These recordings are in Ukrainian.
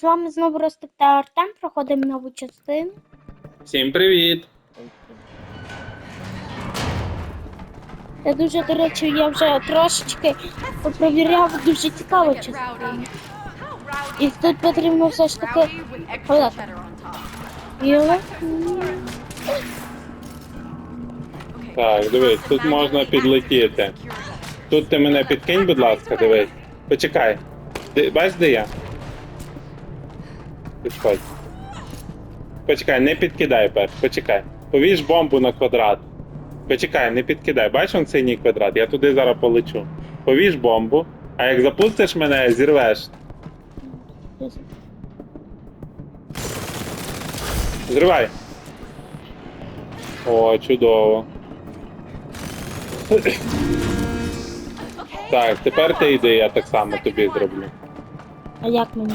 З вами знову Ростик та Артем. Проходимо нову частину. Всім привіт! Я дуже, до речі, я вже трошечки попровіряв дуже цікаву частину. І тут потрібно все ж таки. Так, дивись, тут можна підлетіти. Тут ти мене підкинь, будь ласка, дивись. Почекай. Бачиш, де я? Підходь. Почекай, не підкидай перш, почекай. Повіж бомбу на квадрат. Почекай, не підкидай. Бачиш он синій квадрат? Я туди зараз полечу. Повіж бомбу, а як запустиш мене, зірвеш. Зривай. О, чудово. Так, тепер ти йди, я так само тобі зроблю. А як мені?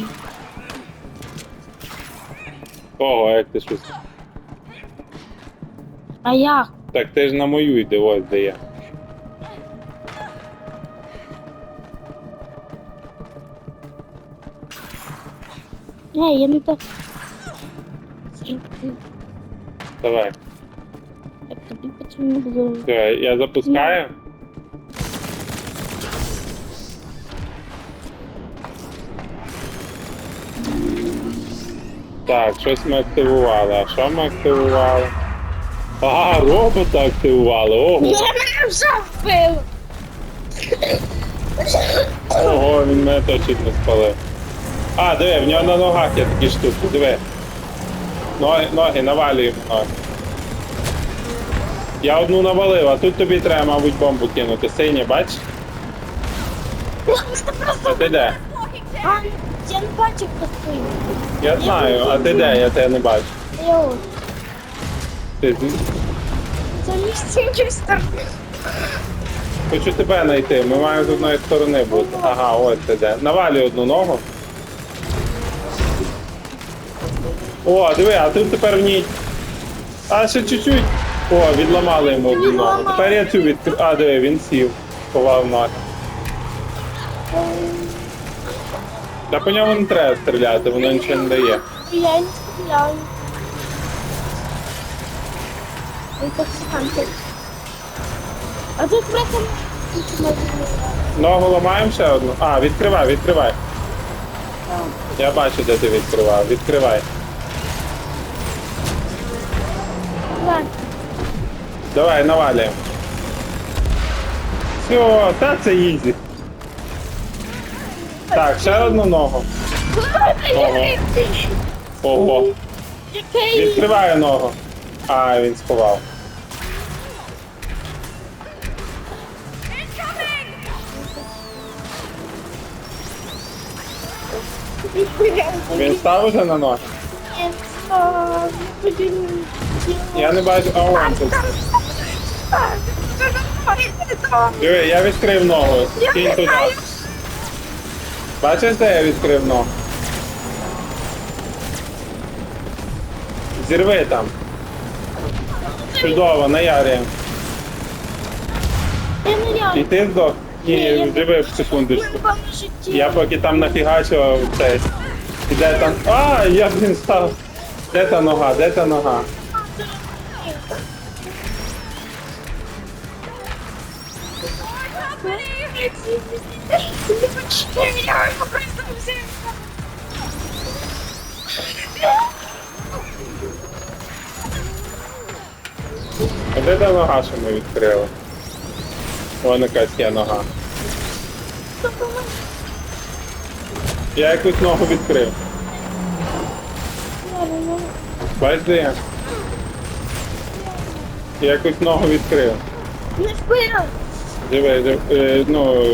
Ого, як ти щось. А як? Так ти ж на мою йди, ось де я. Не, я не так. зробив. Давай. Так тобі потрібно було. Все, я запускаю. Так, щось ми активували. А що ми активували? А, робота активували. Ого, Я мене вже вбив! ого, він мене точно не спалив. А, диви, в нього на ногах є такі штуки, диви. Ноги, ноги, навалюємо ноги. Я одну навалив, а тут тобі треба, мабуть, бомбу кинути. Синя, бач? Ти де? Я не бачив, хто стоїть. Я знаю, а ти де? Я тебе не бачу. Я ось. Ти Це місце сторони. хочу тебе знайти. Ми маємо з одної сторони бути. Ага, ось ти де. Навалюй одну ногу. О, диви, а тут тепер в ній. А ще чуть-чуть. О, відламали йому одну ногу. Тепер я цю відкрив. А, диви, він сів. Ховав ноги. Та по ньому не треба стріляти, воно нічого не дає. Я не стріляю. А тут просто... Ногу ламаємо ще одну. А, відкривай, відкривай. Я бачу, де ти відкривав. Відкривай. Ладно. Давай, навалюємо. Все, та це ізі. Так, ще одну ногу. Ого. Ого. Який? Відкриваю ногу. А, він сховав. Він став уже на ноги? Я не бачу. А он тут. Диви, я відкрив ногу. Кінь туди. Бачиш, де я відкрив ногу? Зірви там. Чудово, наярюємо. Я не І реально. ти здох? Ні, живи в секундочку. На. Я поки там нафігачував цей. І де там. А, я блін став. Де та нога? Де та нога? А де та нога, що ми відкрили? Вон якась є нога. Я якусь ногу відкрив. Бачиш, де я? Я якусь ногу відкрив. Не! Живи, жив, е, ну,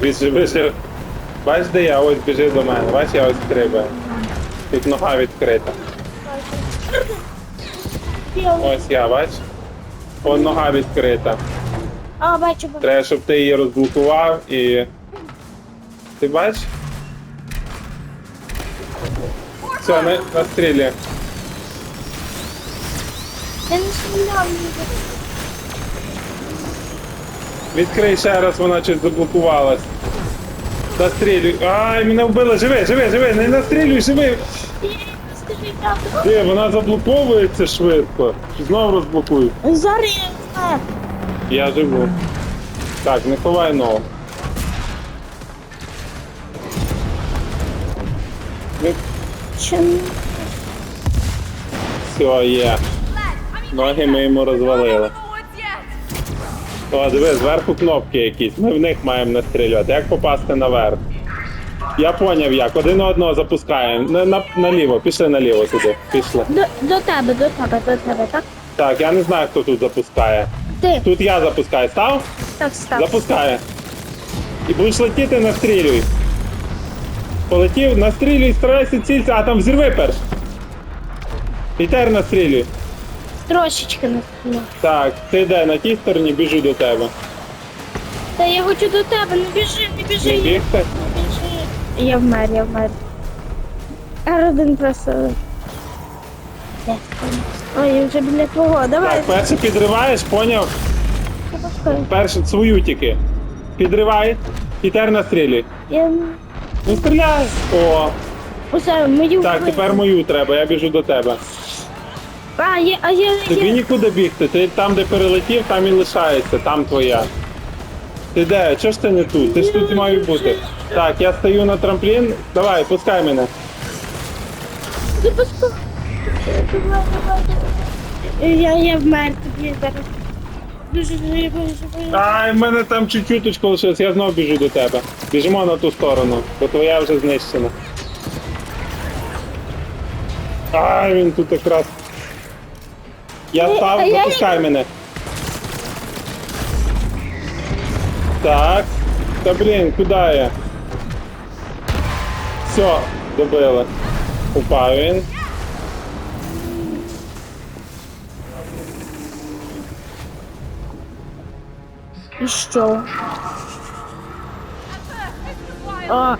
біжи, біжи. Бачиш, де я? Ось біжи до мене. Бачиш, я ось стрибаю. Тут нога відкрита. Ось я, бачиш? Ось нога відкрита. А, бачу, бачу. Треба, щоб ти її розблокував і. Ти бачиш? Все, на, настрілюй. Я не стріляв ніде. Відкрий ще раз, вона щось заблокувалась. Настрілюй. Ай, мене вбили, живи, живи, живи, не настрілюй, живи. Ти, вона заблоковується швидко. Знову розблокую. Зараз я живу. Так, не ховай ногу. Чому? Все, є. Ноги ми йому розвалили. О, диви, зверху кнопки якісь. Ми в них маємо настрілювати. Як попасти наверх? Я поняв як. Один одного запускаємо. На, на, наліво, пішли наліво туди. Пішли. До, до тебе, до тебе, до тебе, так? Так, я не знаю, хто тут запускає. Ти. Тут я запускаю. Став? Так, став. Запускає. І будеш летіти, настрілюй. Полетів, настрілюй, старайся цілься, а там взірви перш. І тепер настрілюй. Трошечки не стріляв. Так, ти де на тій стороні, біжу до тебе. Та я хочу до тебе, не біжи, не біжи. Не Не бігти? біжи. Я вмер, я вмер. R1 просто. Де? Ой, я вже біля твого, давай. Так, перше підриваєш, поняв? Перше свою тільки. Підривай. І тепер настрілюй. Я... Ну стріляй! О, Усе, мою так, вбили. тепер мою треба, я біжу до тебе. А, я, а я, Тобі нікуди бігти, ти там, де перелетів, там і лишається, там твоя. Ти де? Чого ж ти не тут? Ти ж тут маю бути. Так, я стою на трамплін. Давай, пускай мене. Запускай. Давай, давай, давай. Я, я вмер тобі зараз. Дуже дуже боюся. Ай, в мене там чуть-чуточку лишилось, я знову біжу до тебе. Біжимо на ту сторону, бо твоя вже знищена. Ай, він тут якраз. Я став, а я- мене. Так. Та блін, куди я? Все, добили. Упав він. І що? А,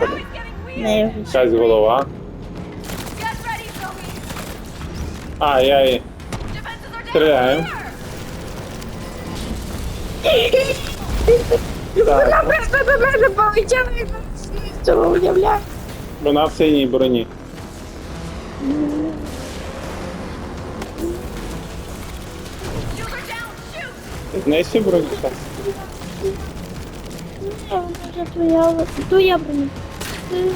не. Якась голова. А, я її. Стріляємо. Так, просто до мене полетіла і цього уявляю. вона в синій броні. Знищи броню. Ні, вона вже твоя, твоя броня. Блін,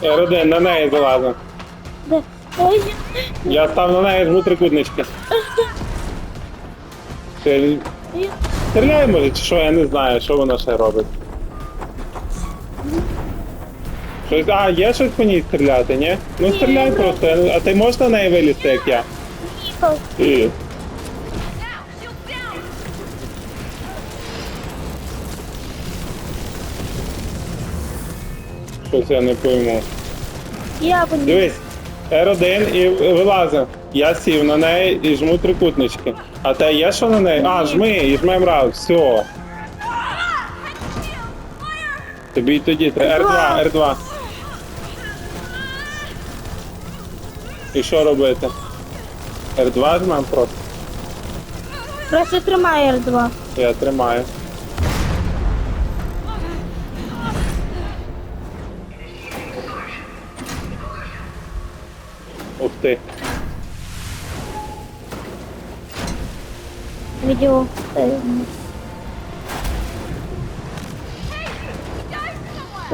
що? Родин, на неї залазив. Де? Ой, Я став на неї жму трикутнички. Ти я- Стріляй, може, чи що, я не знаю, що вона ще робить. Щось, а, є щось по ній стріляти, ні? Ну стріляй просто, а ти можеш на неї вилізти, як я? І... Щось я не пойму. Я б Дивись, R1 і вилазив. Я сів на неї і жму трикутнички. А те є що на неї? А, жми, і жмем раз, все. Тобі й тоді треба. R2, R2. І що робити? R2 жмем просто. просто тримай R2. Я тримаю. Ти. Відео.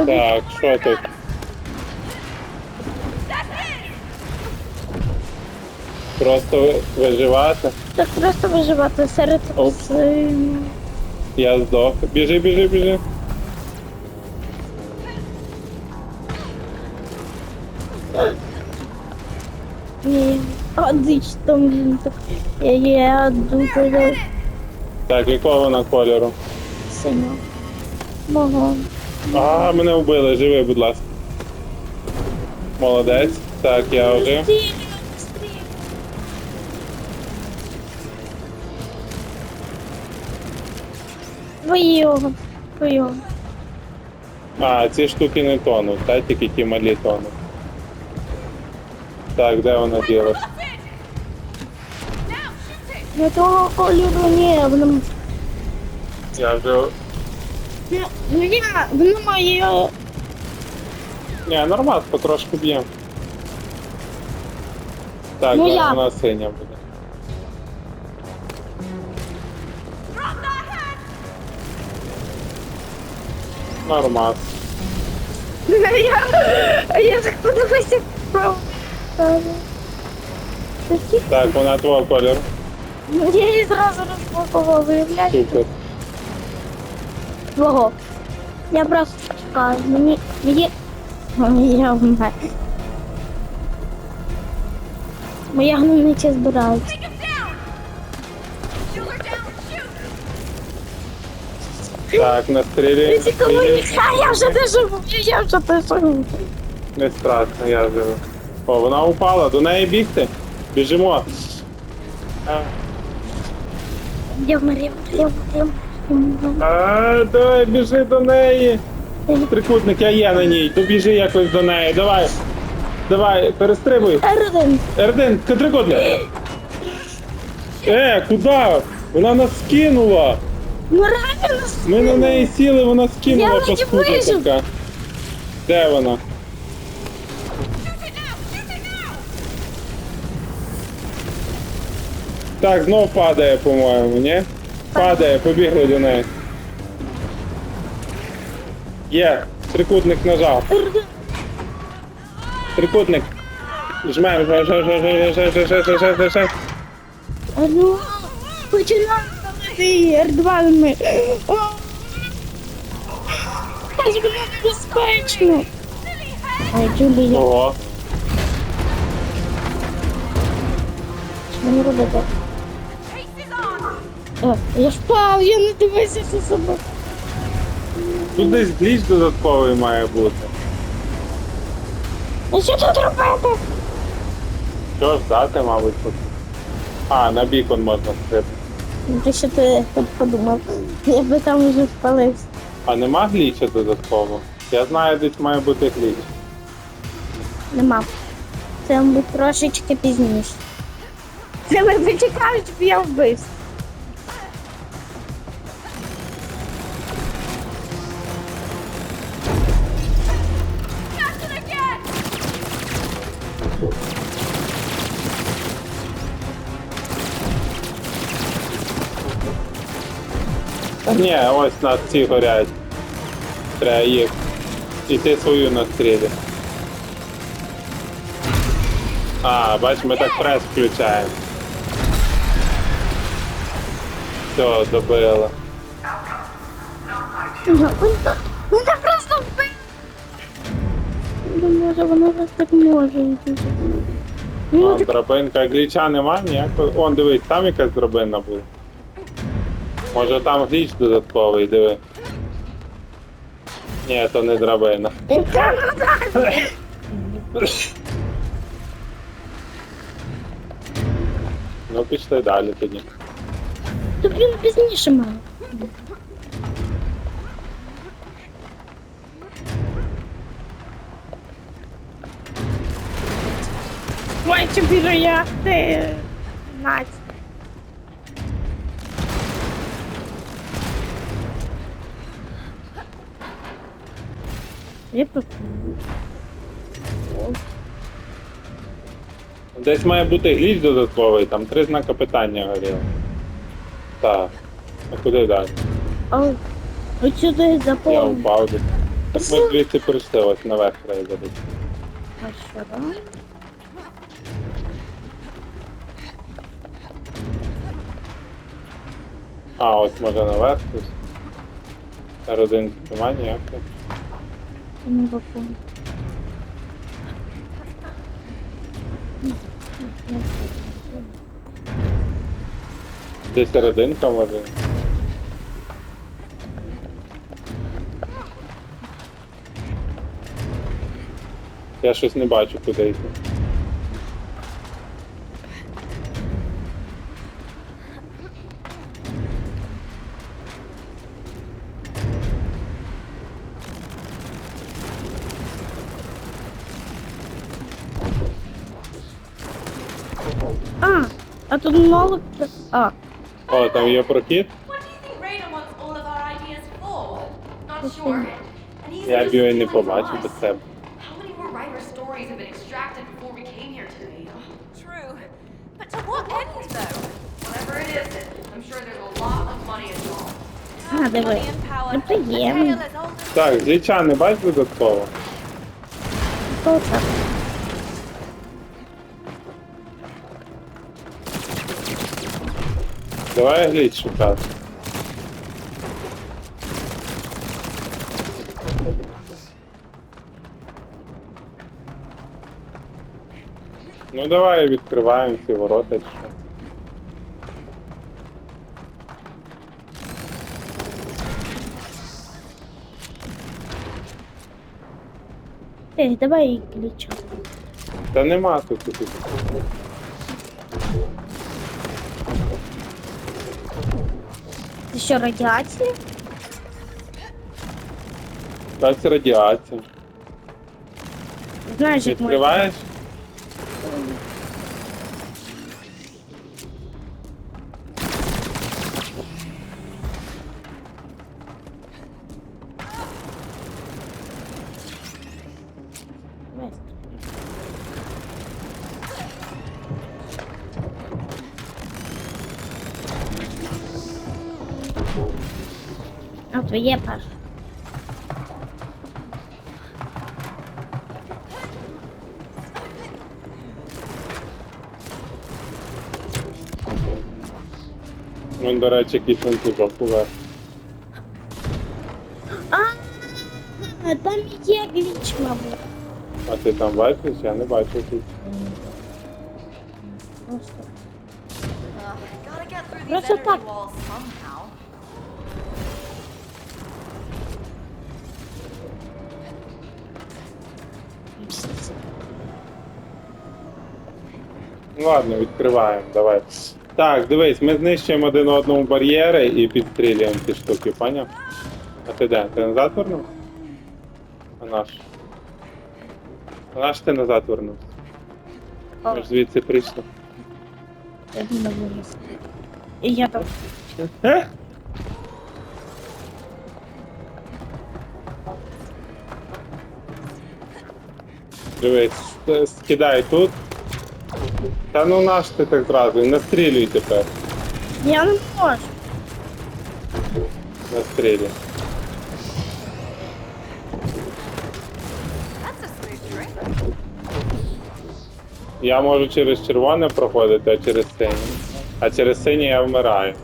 Так, що тут? Просто виживати. Так просто виживати серед Оп. з- Я здох. Біжи, біжи, біжи. Ні. А дич там він так. Я, дуже Так, якого вона кольору? сильно. Мого. А, мене вбили, живи, будь ласка. Молодець. Так, я вже. Стій, стій. Твоєго. Твоєго. А, ці штуки не тонуть, та тільки ті малі тонуть. Так, де вона ділась? Не того кольору, ні, воно... Я вже. Ну, ну я, воно моє... Ні, нормально, потрошку б'ємо. Так, Ну, зараз я. вона синя буде. Нормас. Я, я так подивився вправо. Такі, Так, вона твого кольору. я її зразу розпакував, виявляєте? Супер. Твого. Я просто чекаю, мені, мені, я вмер. Моя гномиця збирається. Так, настрілюємо. Настрілюємо. я вже не живу, я вже не живу. Не страшно, я живу. О, вона упала, до неї бігти. Біжимо. Вмер. А, давай, біжи до неї. Трикутник, я є на ній. То біжи якось до неї. Давай. Давай, перестрибуй. Ерден, Ерден, трикутник. Е, куди? Вона нас скинула. ну реально Ми на неї сіли, вона скинула Я ледь паскуда вижив. така. Де вона? Так, знов падає, по-моєму, ні? Падає, побігли до неї. Є, трикутник нажав. Трикутник. Жмем, жмем, жмем, жмем, жмем, жмем, жмем, жмем, жмем, жмем, жмем. А ну, починаємо ставити R2 ми. О! Аж було небезпечно. Ай, Джулія, Ого. що мені робити? Я впав, я не дивився за собою. Тут десь гліч додатковий має бути. А що тут робити? Що ж мабуть, тут. А, на бікон можна стрибати. Ти що ти тут подумав? Я би там вже спалився. А нема гліча додатково? Я знаю, десь має бути гліч. Нема. Це, мабуть, трошечки пізніше. Це ви почекають, щоб я вбився. Ні, ось нас ці горять. Треба їх. І ти свою настрілі. А, бач, ми так прес включаємо. Все, добили. Вона просто вбив. Ну, може, вона вас так може. Ну, А, драбинка гліча нема ніякого. Он дивись, там якась драбина була. Може там гліч додатковий, диви. Ні, то не драбина. Ну пішли далі тоді. Тобі він пізніше мав. Ой, чи біжу я? Ти... Надь. Тут. Десь має бути гліч додатковий, там три знака питання горіло. Так. А куди далі? Ой, ось сюди Я впав десь. Так ми звідси ось наверх треба забити. А що, да? А, ось може наверх тут. Родинки немає ніякої. Не заповню. Десь родинка може. Я щось не бачу, куди йти. А, А тут нолик. А, О, там є прохід. What do you think Raina wants all of our ideas for? Not sure. And he's Я б його і не побачив без тебе. How many more writer stories have been extracted before we Давай гліч шукати. Ну давай відкриваємо ці ворота. Ей, давай її ключу. Та нема тут. тут. Це що, радіація? Та це радіація. Знаєш, як. Відкриваєш? А твоє перше. Вон, до речі, якийсь ланцюжок увер. А, там є гліч, мабуть. А ти там бачиш? Я не бачу тут. Просто. Gotta get through these Просто energy так. Ну ладно, відкриваємо, давай. Так, дивись, ми знищуємо один одному бар'єри і підстрілюємо ці штуки, поняв? А ти де? Ти назад вернув? А наш? А наш ти назад вернув? Ми ж звідси прийшли. Я не виліз. І я там. Е? Дивись, скидай тут. Та ну наш ти так зразу, настрілюй тепер. Я не можу. Настрілюй. Я можу через червоне проходити, а через синє. А через синє я вмираю.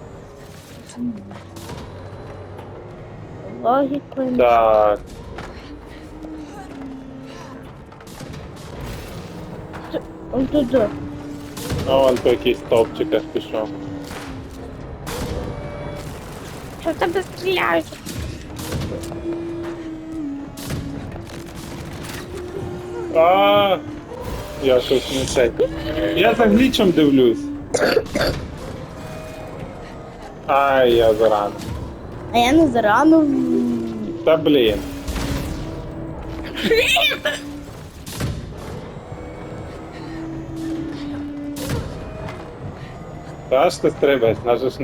Логікою. Так. Он Ну вон по якийсь стовпчиках пішов. Що в тебе стріляють? А, я щось не цей. Я за глічем дивлюсь. Ай, я зарано. А я не зарано. Та блін. Та ж ти стрибаєш, нас же ж.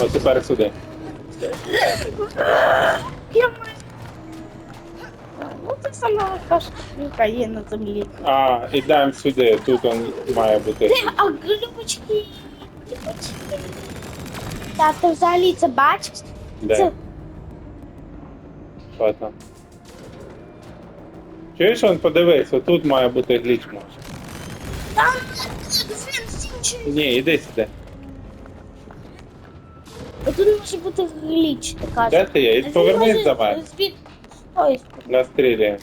О, тепер сюди. Я маю. Ну це сама легка штука є на землі. А, ідемо сюди, тут он має бути. А? Глючки. Та ти взагалі це бачиш? Де? Це Що там? Чуєш, он подивись, отут має бути гліч може. Там. Ні, іди сюди. Тут може бути гліч, ти кажеш. Де ти є? І повернись до мене. Звід... Ой, Настрілюємо.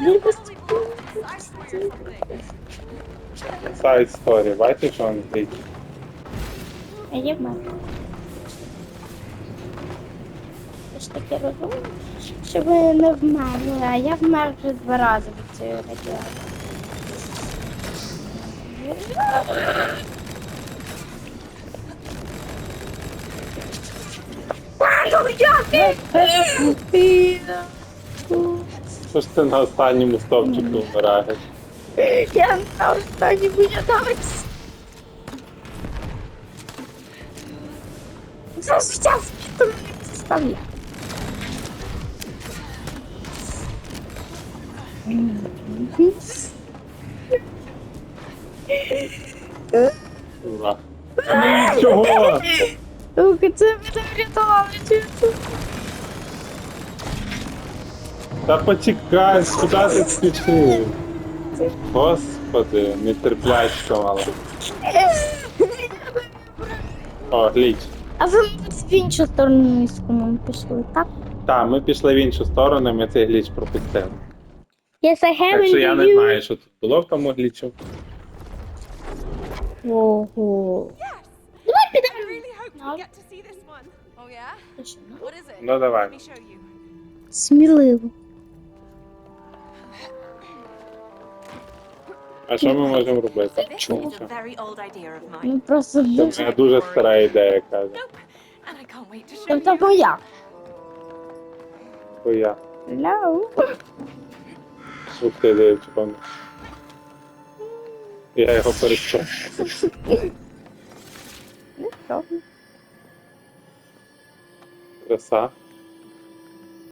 Він. Сайт сторі, бачиш, що він гліч? А я вмер. Я ж таки розумію, що ви не вмерли, а я вмер вже два рази від цієї радіації. Що ж ти на останньому стовпчику вмираєш? Я на останній виглядавець. Зараз піду ставлю. Чого? Ух, це мене врятувало, чесно. Та почекай, куди ти спішив? Господи, нетерплячка мала. О, гліч. А ви в іншу сторону з кумом пішли, так? Так, ми пішли в іншу сторону, ми цей гліч пропустили. Yes, I have Так що я не знаю, що тут було в тому глічу. Ого. Давай I підемо. really hope we get to see this one. Oh yeah? What is it? Ну давай. Let me show you. Сміливо. А що ми можемо робити? This is a very old idea of mine. Ну просто Це дуже. моя дуже стара ідея, каже. Nope. And I can't wait to show Тобто you. моя. Бо я. No. Ух ти, дивчиком. Я його перечу. Краса.